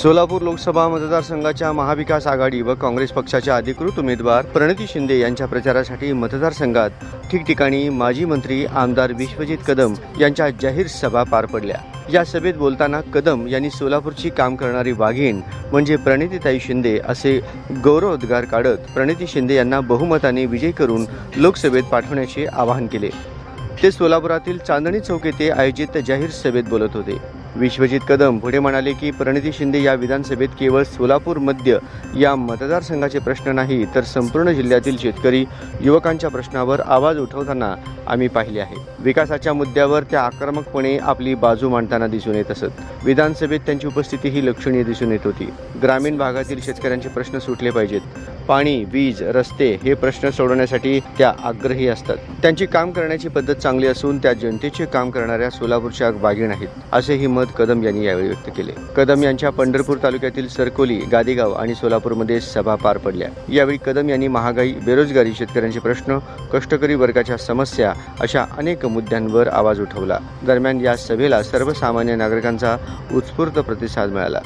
सोलापूर लोकसभा मतदारसंघाच्या महाविकास आघाडी व काँग्रेस पक्षाच्या अधिकृत उमेदवार प्रणिती शिंदे यांच्या प्रचारासाठी मतदारसंघात ठिकठिकाणी माजी मंत्री आमदार विश्वजित कदम यांच्या जाहीर सभा पार पडल्या. या सभेत बोलताना कदम यांनी सोलापूरची काम करणारी वाघीण म्हणजे प्रणितीताई शिंदे असे गौरवोद्गार काढत प्रणिती शिंदे यांना बहुमताने विजयी करून लोकसभेत पाठवण्याचे आवाहन केले. ते सोलापुरातील चांदणी चौक येथे आयोजित जाहीर सभेत बोलत होते. विश्वजित कदम पुढे म्हणाले की प्रणिती शिंदे या विधानसभेत केवळ सोलापूर मध्य या मतदारसंघाचे प्रश्न नाही तर संपूर्ण जिल्ह्यातील शेतकरी युवकांच्या प्रश्नावर आवाज उठवताना आम्ही पाहिले आहे. विकासाच्या मुद्द्यावर त्या आक्रमकपणे आपली बाजू मांडताना दिसून येत असत. विधानसभेत त्यांची उपस्थिती ही लक्षणीय दिसून येत होती. ग्रामीण भागातील शेतकऱ्यांचे प्रश्न सुटले पाहिजेत. पाणी वीज रस्ते हे प्रश्न सोडवण्यासाठी त्या आग्रही असतात. त्यांची काम करण्याची पद्धत चांगली असून त्या जनतेचे काम करणाऱ्या सोलापूरच्या बागीण आहेत असेही मत कदम यांनी यावेळी व्यक्त केले. कदम यांच्या पंढरपूर तालुक्यातील सरकोली गादेगाव आणि सोलापूरमध्ये सभा पार पडल्या. यावेळी कदम यांनी महागाई बेरोजगारी शेतकऱ्यांचे प्रश्न कष्टकरी वर्गाच्या समस्या अशा अनेक मुद्द्यांवर आवाज उठवला. दरम्यान या सभेला सर्वसामान्य नागरिकांचा उत्स्फूर्त प्रतिसाद मिळाला.